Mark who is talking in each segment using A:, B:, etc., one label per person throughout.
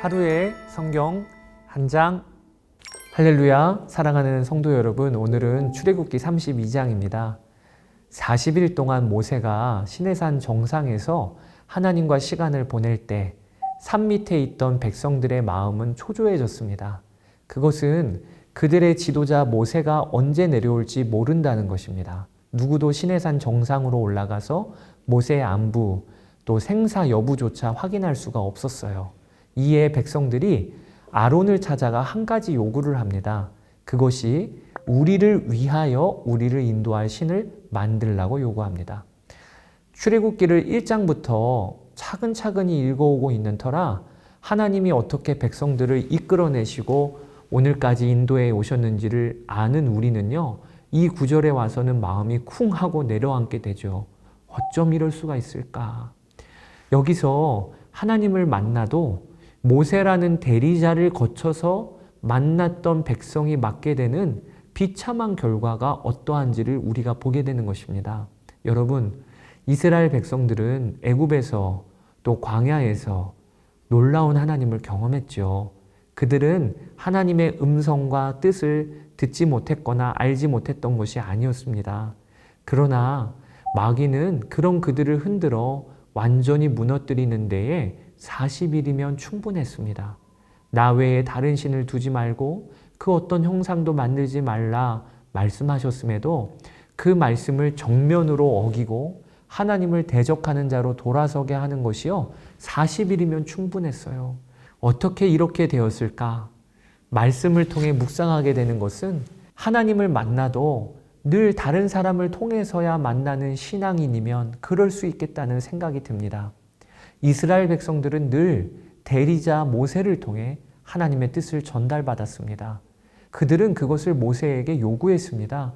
A: 하루의 성경 한 장. 할렐루야. 사랑하는 성도 여러분, 오늘은 출애굽기 32장입니다. 40일 동안 모세가 시내산 정상에서 하나님과 시간을 보낼 때 산 밑에 있던 백성들의 마음은 초조해졌습니다. 그것은 그들의 지도자 모세가 언제 내려올지 모른다는 것입니다. 누구도 시내산 정상으로 올라가서 모세의 안부 또 생사 여부조차 확인할 수가 없었어요. 이에 백성들이 아론을 찾아가 한 가지 요구를 합니다. 그것이 우리를 위하여 우리를 인도할 신을 만들라고 요구합니다. 출애굽기를 1장부터 차근차근히 읽어오고 있는 터라 하나님이 어떻게 백성들을 이끌어내시고 오늘까지 인도에 오셨는지를 아는 우리는요, 이 구절에 와서는 마음이 쿵 하고 내려앉게 되죠. 어쩜 이럴 수가 있을까? 여기서 하나님을 만나도 모세라는 대리자를 거쳐서 만났던 백성이 맞게 되는 비참한 결과가 어떠한지를 우리가 보게 되는 것입니다. 여러분, 이스라엘 백성들은 애굽에서 또 광야에서 놀라운 하나님을 경험했죠. 그들은 하나님의 음성과 뜻을 듣지 못했거나 알지 못했던 것이 아니었습니다. 그러나 마귀는 그런 그들을 흔들어 완전히 무너뜨리는 데에 40일이면 충분했습니다. 나 외에 다른 신을 두지 말고 그 어떤 형상도 만들지 말라 말씀하셨음에도 그 말씀을 정면으로 어기고 하나님을 대적하는 자로 돌아서게 하는 것이요. 40일이면 충분했어요. 어떻게 이렇게 되었을까? 말씀을 통해 묵상하게 되는 것은 하나님을 만나도 늘 다른 사람을 통해서야 만나는 신앙인이면 그럴 수 있겠다는 생각이 듭니다. 이스라엘 백성들은 늘 대리자 모세를 통해 하나님의 뜻을 전달받았습니다. 그들은 그것을 모세에게 요구했습니다.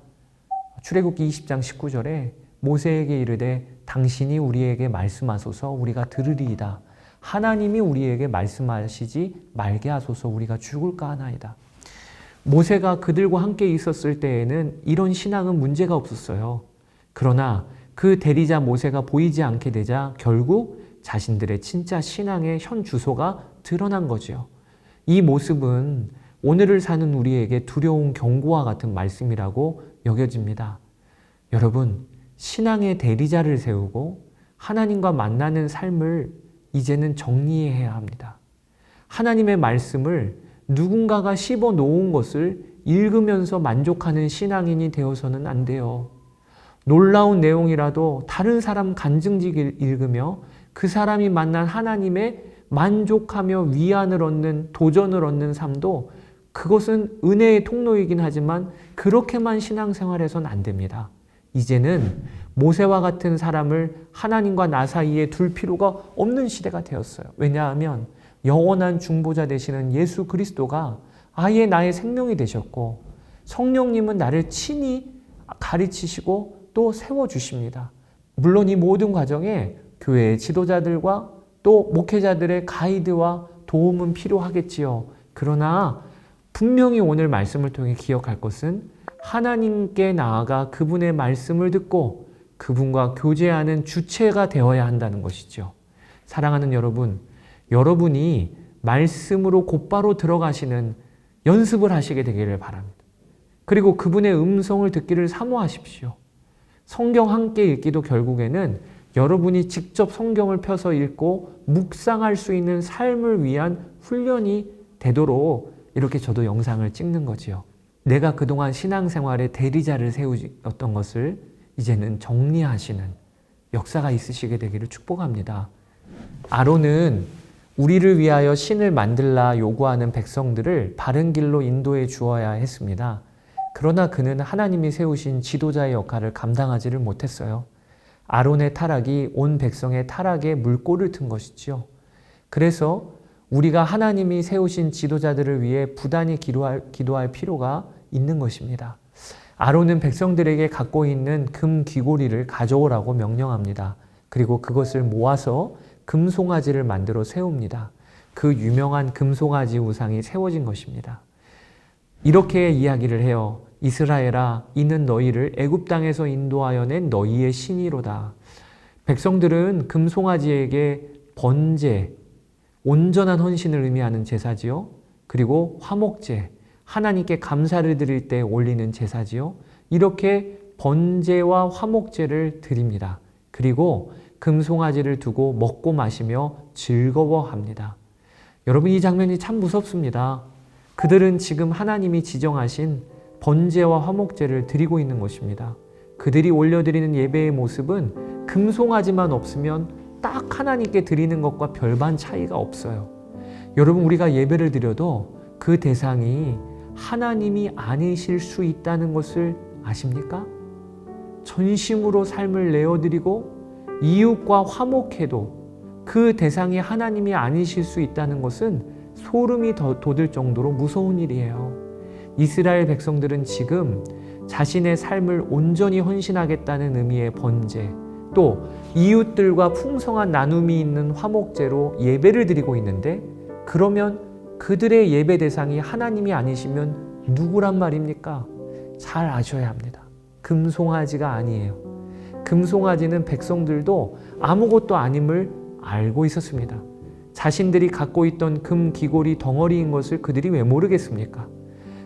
A: 출애굽기 20장 19절에 모세에게 이르되 당신이 우리에게 말씀하소서 우리가 들으리이다. 하나님이 우리에게 말씀하시지 말게 하소서 우리가 죽을까 하나이다. 모세가 그들과 함께 있었을 때에는 이런 신앙은 문제가 없었어요. 그러나 그 대리자 모세가 보이지 않게 되자 결국 자신들의 진짜 신앙의 현 주소가 드러난 거지요. 이 모습은 오늘을 사는 우리에게 두려운 경고와 같은 말씀이라고 여겨집니다. 여러분, 신앙의 대리자를 세우고 하나님과 만나는 삶을 이제는 정리해야 합니다. 하나님의 말씀을 누군가가 씹어 놓은 것을 읽으면서 만족하는 신앙인이 되어서는 안 돼요. 놀라운 내용이라도 다른 사람 간증지를 읽으며 그 사람이 만난 하나님의 만족하며 위안을 얻는 도전을 얻는 삶도 그것은 은혜의 통로이긴 하지만 그렇게만 신앙생활해서는 안 됩니다. 이제는 모세와 같은 사람을 하나님과 나 사이에 둘 필요가 없는 시대가 되었어요. 왜냐하면 영원한 중보자 되시는 예수 그리스도가 아예 나의 생명이 되셨고 성령님은 나를 친히 가르치시고 또 세워주십니다. 물론 이 모든 과정에 교회의 지도자들과 또 목회자들의 가이드와 도움은 필요하겠지요. 그러나 분명히 오늘 말씀을 통해 기억할 것은 하나님께 나아가 그분의 말씀을 듣고 그분과 교제하는 주체가 되어야 한다는 것이죠. 사랑하는 여러분, 여러분이 말씀으로 곧바로 들어가시는 연습을 하시게 되기를 바랍니다. 그리고 그분의 음성을 듣기를 사모하십시오. 성경 함께 읽기도 결국에는 여러분이 직접 성경을 펴서 읽고 묵상할 수 있는 삶을 위한 훈련이 되도록 이렇게 저도 영상을 찍는 거지요. 내가 그동안 신앙생활에 대리자를 세우었던 것을 이제는 정리하시는 역사가 있으시게 되기를 축복합니다. 아론은 우리를 위하여 신을 만들라 요구하는 백성들을 바른 길로 인도해 주어야 했습니다. 그러나 그는 하나님이 세우신 지도자의 역할을 감당하지를 못했어요. 아론의 타락이 온 백성의 타락에 물꼬를 튼 것이지요. 그래서 우리가 하나님이 세우신 지도자들을 위해 부단히 기도할, 기도할 필요가 있는 것입니다. 아론은 백성들에게 갖고 있는 금 귀고리를 가져오라고 명령합니다. 그리고 그것을 모아서 금송아지를 만들어 세웁니다. 그 유명한 금송아지 우상이 세워진 것입니다. 이렇게 이야기를 해요. 이스라엘아, 이는 너희를 애굽 땅에서 인도하여 낸 너희의 신이로다. 백성들은 금송아지에게 번제, 온전한 헌신을 의미하는 제사지요. 그리고 화목제, 하나님께 감사를 드릴 때 올리는 제사지요. 이렇게 번제와 화목제를 드립니다. 그리고 금송아지를 두고 먹고 마시며 즐거워합니다. 여러분 이 장면이 참 무섭습니다. 그들은 지금 하나님이 지정하신 번제와 화목제를 드리고 있는 것입니다. 그들이 올려드리는 예배의 모습은 금송아지만 없으면 딱 하나님께 드리는 것과 별반 차이가 없어요. 여러분 우리가 예배를 드려도 그 대상이 하나님이 아니실 수 있다는 것을 아십니까? 전심으로 삶을 내어드리고 이웃과 화목해도 그 대상이 하나님이 아니실 수 있다는 것은 소름이 더 돋을 정도로 무서운 일이에요. 이스라엘 백성들은 지금 자신의 삶을 온전히 헌신하겠다는 의미의 번제, 또 이웃들과 풍성한 나눔이 있는 화목제로 예배를 드리고 있는데 그러면 그들의 예배 대상이 하나님이 아니시면 누구란 말입니까? 잘 아셔야 합니다. 금송아지가 아니에요. 금송아지는 백성들도 아무것도 아님을 알고 있었습니다. 자신들이 갖고 있던 금 기골이 덩어리인 것을 그들이 왜 모르겠습니까?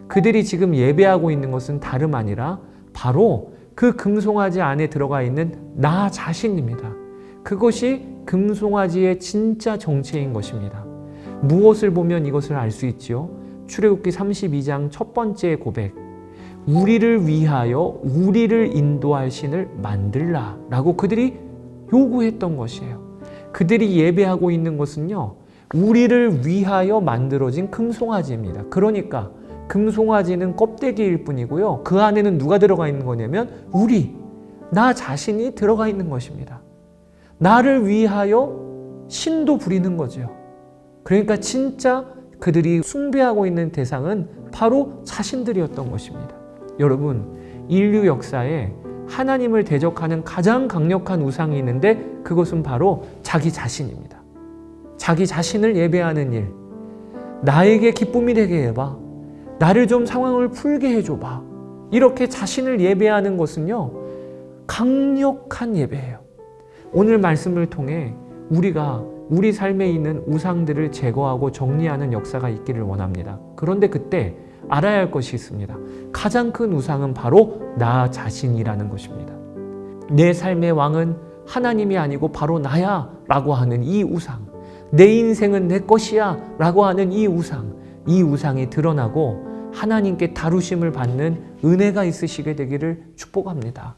A: 그들이 지금 예배하고 있는 것은 다름 아니라 바로 그 금송아지 안에 들어가 있는 나 자신입니다. 그것이 금송아지의 진짜 정체인 것입니다. 무엇을 보면 이것을 알 수 있지요? 출애굽기 32장 첫 번째 고백. 우리를 위하여 우리를 인도할 신을 만들라라고 그들이 요구했던 것이에요. 그들이 예배하고 있는 것은요. 우리를 위하여 만들어진 금송아지입니다. 그러니까 금송아지는 껍데기일 뿐이고요. 그 안에는 누가 들어가 있는 거냐면 우리, 나 자신이 들어가 있는 것입니다. 나를 위하여 신도 부리는 거죠. 그러니까 진짜 그들이 숭배하고 있는 대상은 바로 자신들이었던 것입니다. 여러분, 인류 역사에 하나님을 대적하는 가장 강력한 우상이 있는데 그것은 바로 자기 자신입니다. 자기 자신을 예배하는 일. 나에게 기쁨이 되게 해봐. 나를 좀 상황을 풀게 해줘봐. 이렇게 자신을 예배하는 것은요, 강력한 예배예요. 오늘 말씀을 통해 우리가 우리 삶에 있는 우상들을 제거하고 정리하는 역사가 있기를 원합니다. 그런데 그때 알아야 할 것이 있습니다. 가장 큰 우상은 바로 나 자신이라는 것입니다. 내 삶의 왕은 하나님이 아니고 바로 나야 라고 하는 이 우상. 내 인생은 내 것이야 라고 하는 이 우상. 이 우상이 드러나고 하나님께 다루심을 받는 은혜가 있으시게 되기를 축복합니다.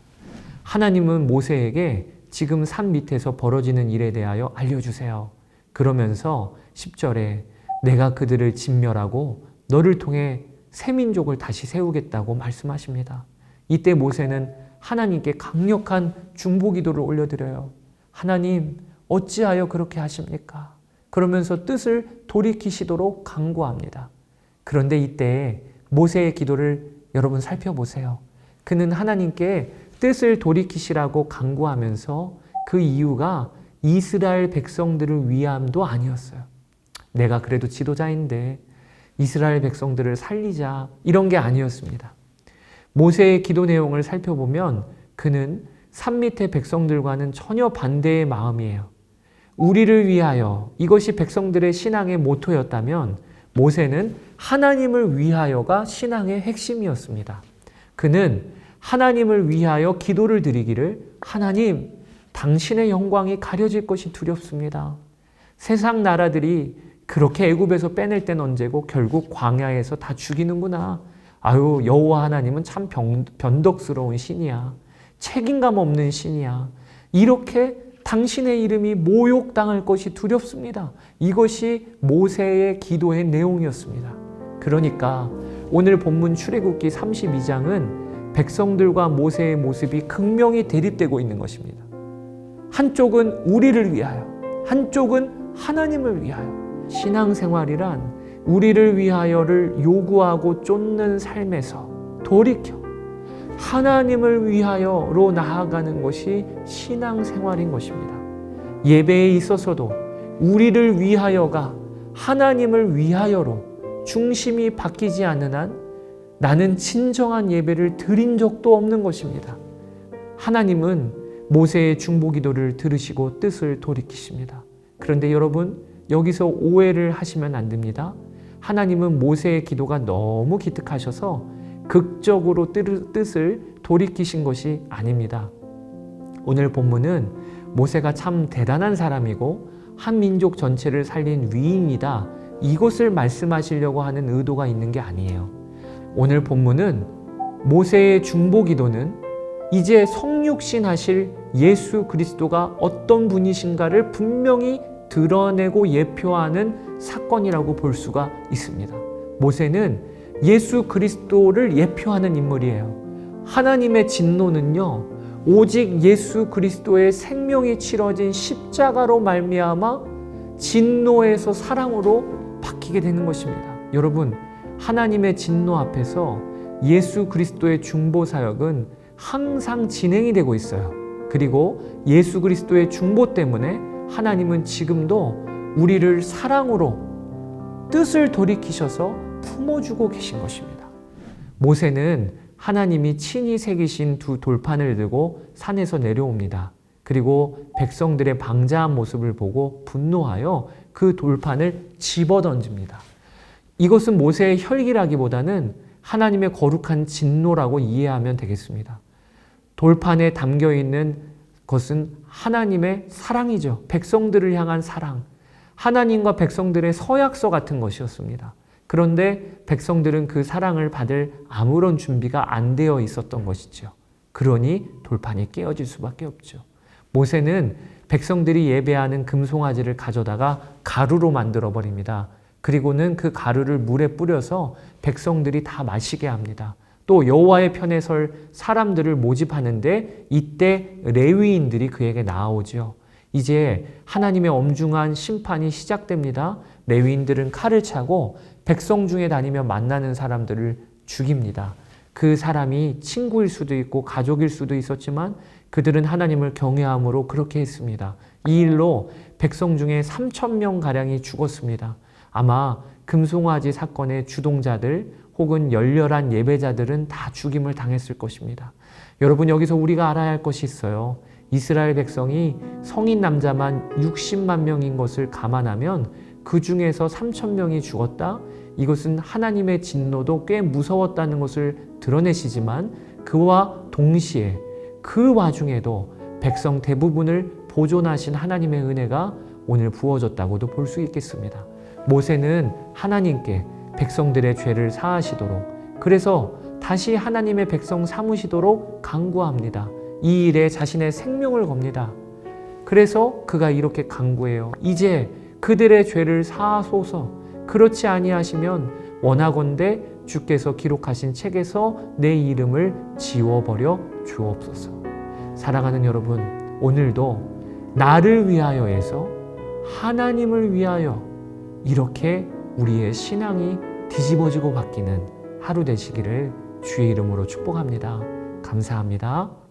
A: 하나님은 모세에게 지금 산 밑에서 벌어지는 일에 대하여 알려주세요. 그러면서 10절에 내가 그들을 진멸하고 너를 통해 새 민족을 다시 세우겠다고 말씀하십니다. 이때 모세는 하나님께 강력한 중보 기도를 올려드려요. 하나님, 어찌하여 그렇게 하십니까? 그러면서 뜻을 돌이키시도록 강구합니다. 그런데 이때 모세의 기도를 여러분 살펴보세요. 그는 하나님께 뜻을 돌이키시라고 강구하면서 그 이유가 이스라엘 백성들을 위함도 아니었어요. 내가 그래도 지도자인데 이스라엘 백성들을 살리자 이런 게 아니었습니다. 모세의 기도 내용을 살펴보면 그는 산 밑의 백성들과는 전혀 반대의 마음이에요. 우리를 위하여 이것이 백성들의 신앙의 모토였다면 모세는 하나님을 위하여가 신앙의 핵심이었습니다. 그는 하나님을 위하여 기도를 드리기를 하나님, 당신의 영광이 가려질 것이 두렵습니다. 세상 나라들이 그렇게 애굽에서 빼낼 땐 언제고 결국 광야에서 다 죽이는구나. 아유 여호와 하나님은 참 병, 변덕스러운 신이야. 책임감 없는 신이야. 이렇게 당신의 이름이 모욕당할 것이 두렵습니다. 이것이 모세의 기도의 내용이었습니다. 그러니까 오늘 본문 출애굽기 32장은 백성들과 모세의 모습이 극명히 대립되고 있는 것입니다. 한쪽은 우리를 위하여, 한쪽은 하나님을 위하여. 신앙생활이란 우리를 위하여를 요구하고 쫓는 삶에서 돌이켜 하나님을 위하여로 나아가는 것이 신앙생활인 것입니다. 예배에 있어서도 우리를 위하여가 하나님을 위하여로 중심이 바뀌지 않는 한 나는 진정한 예배를 드린 적도 없는 것입니다. 하나님은 모세의 중보 기도를 들으시고 뜻을 돌이키십니다. 그런데 여러분 여기서 오해를 하시면 안 됩니다. 하나님은 모세의 기도가 너무 기특하셔서 극적으로 뜻- 뜻을 돌이키신 것이 아닙니다. 오늘 본문은 모세가 참 대단한 사람이고 한 민족 전체를 살린 위인이다. 이것을 말씀하시려고 하는 의도가 있는 게 아니에요. 오늘 본문은 모세의 중보 기도는 이제 성육신 하실 예수 그리스도가 어떤 분이신가를 분명히 드러내고 예표하는 사건이라고 볼 수가 있습니다. 모세는 예수 그리스도를 예표하는 인물이에요. 하나님의 진노는요. 오직 예수 그리스도의 생명이 치러진 십자가로 말미암아 진노에서 사랑으로 바뀌게 되는 것입니다. 여러분, 하나님의 진노 앞에서 예수 그리스도의 중보 사역은 항상 진행이 되고 있어요. 그리고 예수 그리스도의 중보 때문에 하나님은 지금도 우리를 사랑으로 뜻을 돌이키셔서 품어주고 계신 것입니다. 모세는 하나님이 친히 새기신 두 돌판을 들고 산에서 내려옵니다. 그리고 백성들의 방자한 모습을 보고 분노하여 그 돌판을 집어 던집니다. 이것은 모세의 혈기라기보다는 하나님의 거룩한 진노라고 이해하면 되겠습니다. 돌판에 담겨 있는 것은 하나님의 사랑이죠. 백성들을 향한 사랑. 하나님과 백성들의 서약서 같은 것이었습니다. 그런데 백성들은 그 사랑을 받을 아무런 준비가 안 되어 있었던 것이죠. 그러니 돌판이 깨어질 수밖에 없죠. 모세는 백성들이 예배하는 금송아지를 가져다가 가루로 만들어 버립니다. 그리고는 그 가루를 물에 뿌려서 백성들이 다 마시게 합니다. 또 여호와의 편에 설 사람들을 모집하는데 이때 레위인들이 그에게 나아오죠. 이제 하나님의 엄중한 심판이 시작됩니다. 레위인들은 칼을 차고 백성 중에 다니며 만나는 사람들을 죽입니다. 그 사람이 친구일 수도 있고 가족일 수도 있었지만 그들은 하나님을 경외함으로 그렇게 했습니다. 이 일로 백성 중에 3천 명 가량이 죽었습니다. 아마 금송아지 사건의 주동자들 혹은 열렬한 예배자들은 다 죽임을 당했을 것입니다. 여러분 여기서 우리가 알아야 할 것이 있어요. 이스라엘 백성이 성인 남자만 60만 명인 것을 감안하면 그 중에서 3천 명이 죽었다. 이것은 하나님의 진노도 꽤 무서웠다는 것을 드러내시지만 그와 동시에 그 와중에도 백성 대부분을 보존하신 하나님의 은혜가 오늘 부어졌다고도 볼 수 있겠습니다. 모세는 하나님께 백성들의 죄를 사하시도록 그래서 다시 하나님의 백성 삼으시도록 강구합니다. 이 일에 자신의 생명을 겁니다. 그래서 그가 이렇게 강구해요. 이제 그들의 죄를 사하소서. 그렇지 아니하시면 원하건대 주께서 기록하신 책에서 내 이름을 지워버려 주옵소서. 사랑하는 여러분, 오늘도 나를 위하여에서 하나님을 위하여 이렇게 우리의 신앙이 뒤집어지고 바뀌는 하루 되시기를 주의 이름으로 축복합니다. 감사합니다.